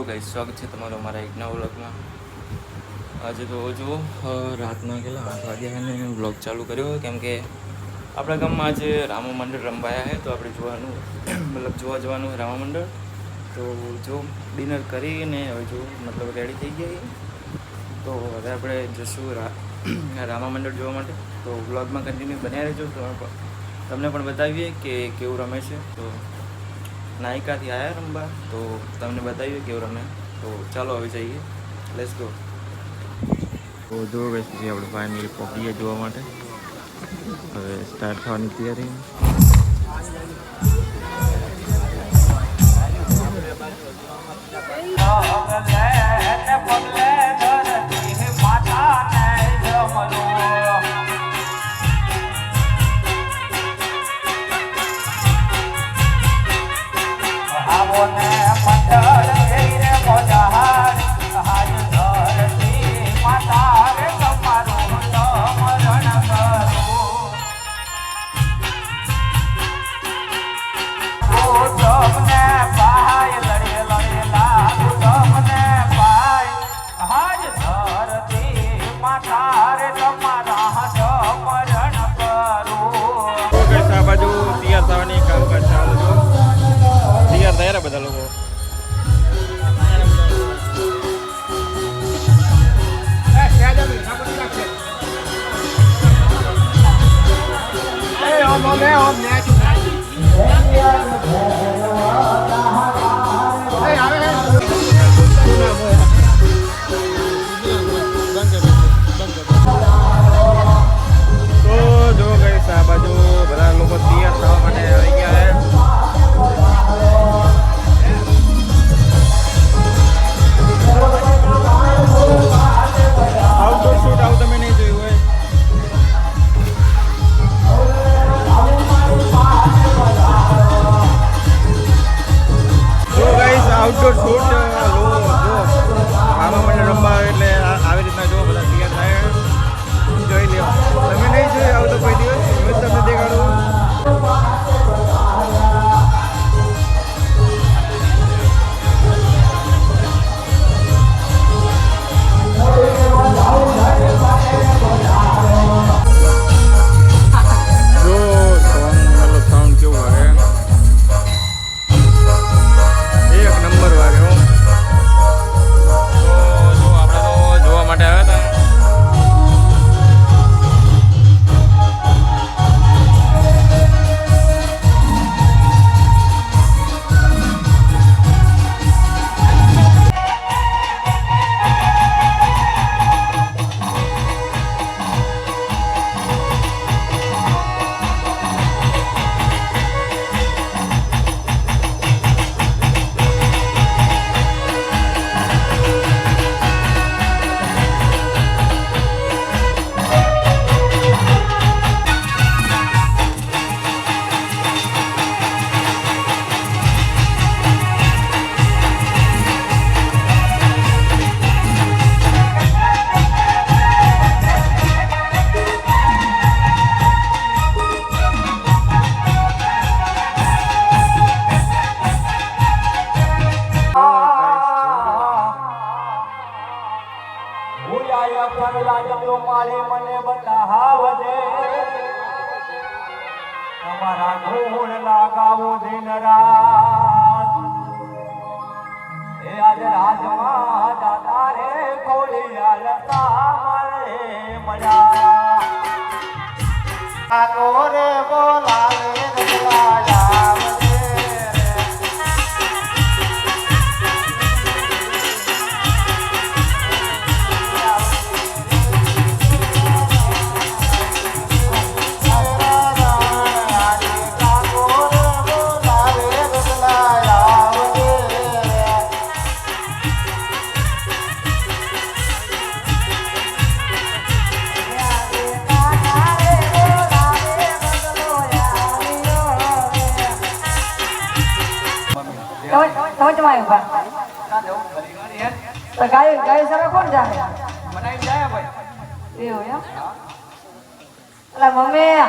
Hello ગાઈ સ્વાગત છે તમારું અમારા એક નવા વ્લોગમાં. આજે તો અ, રાતના કેટલા? આઠ વાગ્યા અને વ્લોગ ચાલુ કર્યો. કેમ કે આપણા ગામમાં આજે રામા મંડળ રમવાયા છે તો આપણે જોવાનું મતલબ જોવા જવાનું રામા મંડળ. તો જો ડિનર કરીને હવે જો મતલબ રેડી થઈ ગયા તો હવે આપણે જશું રામા મંડળ જોવા માટે. તો વ્લોગમાં કન્ટિન્યુ બન્યા રહેજો. તમે તમને પણ બતાવીએ કે કેવું રમે છે. તો નાયકાથી આવ્યા રમવા તો તમને બતાવ્યું કેવું રમે તો ચાલો હવે જઈએ લેસ ગો તો જો ગઈ પછી આપણે ફાઇનલી પહોંચીએ જોવા માટે હવે સ્ટાર્ટ થવાની તૈયારી તો મારે મને બતાવજે. તમારા ગુણ લાગાવો દિન રાત. એ આજ રાજમાં દાદા રે, કોળિયા લતા મળે મજા. આગોરે બોલાવે તમે જમાય ઊભા તો ગાય ગાય સામે કોણ જાણે? બનાવી જાય ભાઈ એવું એમ? અલા મમ્મી.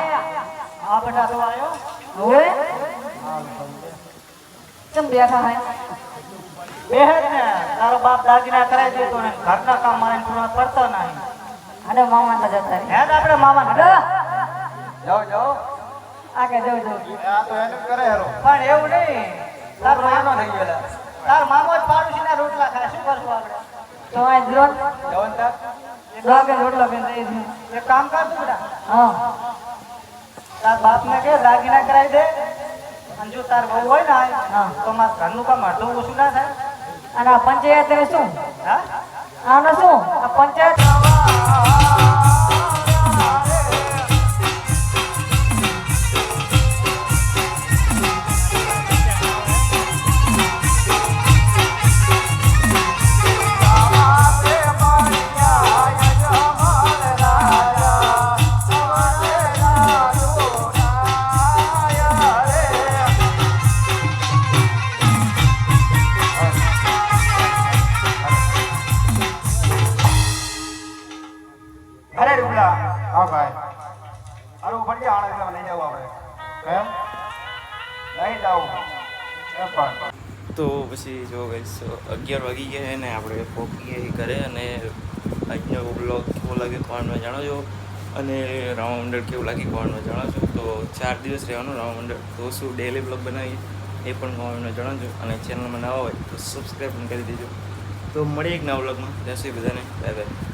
હા બેટા તો આવ્યો હવે કેમ બેઠા હે ને. તારો બાપ દાગીના કરાવી છે ને ઘરના કામ મારે પૂરા કરતો નહીં. અને મામા તો જતા હે આપણે મામા જાઓ જાઓ આ કે જવું જવું. આ તો એને કરે હેરો. પણ એવું નહીં. તાર માનો થઈ ગયેલા. તાર મામો જ રોટલા ખાય. શું કરશું આપણે? તો આ દ્રોણ જવન તાર રોટલો બેન દઉં. એક કામ કર તું બેટા. હા. તાર બાપને કે દાગીના કરાવી દે. અને જો તાર બહુ હોય ને હા. તો મારા ઘરનું કામ અડધું ઓછું ના થાય. અને આ પંચાયત ને શું? હા? આને શું? આ પંચાયત તો પછી જો ગઈશ અગિયાર વાગી ગયા ને આપણે પહોંચીએ ઘરે અને આજનો બ્લોગ કેવો લાગે કોણમાં જણાવજો. અને રામા મંડળ કેવું લાગે કોણમાં જણાવજો. તો ચાર દિવસ રહેવાનું રાવણ મંડળ. તો શું ડેલી બ્લોગ બનાવીએ એ પણ કોમેન્ટમાં જણાવજો. અને ચેનલમાં નવા હોય તો સબસ્ક્રાઈબ પણ કરી દેજો. તો મળીએ એક નવા બ્લોગમાં ત્યાં સુધી બધાને બાય બાય